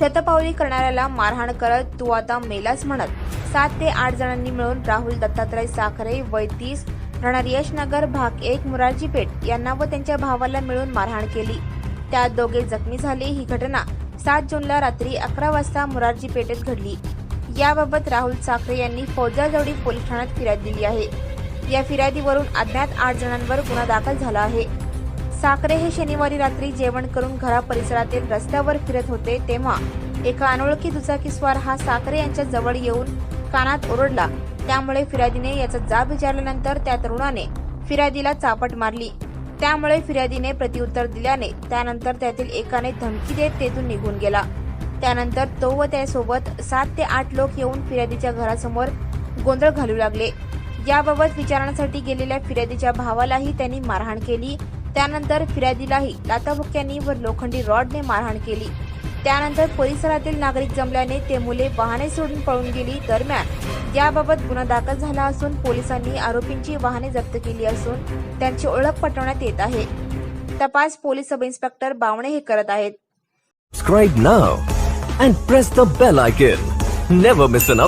शतपावली करणाऱ्याला मारहाण करत तू आता मेलास म्हणत. सात ते आठ जणांनी मिळून राहुल दत्तात्रय साखरे वय तीस राहणार यशनगर भाग एक मुरारजी पेठ यांना व त्यांच्या भावाला मिळून मारहाण केली. त्यात दोघे जखमी झाले. ही घटना सात जूनला रात्री अकरा वाजता मुरारजी पेठेत घडली. याबाबत राहुल साखरे यांनी फौजाजवळी पोलीस ठाण्यात फिर्याद दिली आहे. या फिर्यादीवरून अज्ञात आठ जणांवर गुन्हा दाखल झाला आहे. साखरे हे शनिवारी रात्री जेवण करून घरा परिसरातील रस्त्यावर फिरत होते तेव्हा एका अनोळखी दुचाकीस्वार हा साखरे यांच्या जवळ येऊन कानात ओरडला. त्यामुळे फिर्यादीने याचा जाब विचारल्यानंतर त्या तरुणाने फिर्यादीला चापट मारली. त्यामुळे फिर्यादीने प्रत्युत्तर दिल्याने त्यानंतर त्यातील एकाने धमकी देत तेथून निघून गेला. त्यानंतर तो व त्यासोबत सात ते आठ लोक येऊन फिर्यादीच्या घरासमोर गोंधळ घालू लागले. याबाबत विचारण्यासाठी गेलेल्या फिर्यादीच्या भावालाही त्यांनी मारहाण केली. त्यानंतर फिर्यादीलाही लाताभुक्यांनी व लोखंडी रॉडने मारहाण केली त्यानंतर परिसरातील नागरिक जमल्याने ते मुले वाहने सोडून पळून गेली दरम्यान याबाबत गुन्हा दाखल झाला असून पोलिसांनी आरोपींची वाहने जप्त केली असून त्यांची ओळख पटवण्यात येत आहे तपास पोलीस सब इन्स्पेक्टर बावणे हे करत आहेत Subscribe now and press the bell icon. Never miss an.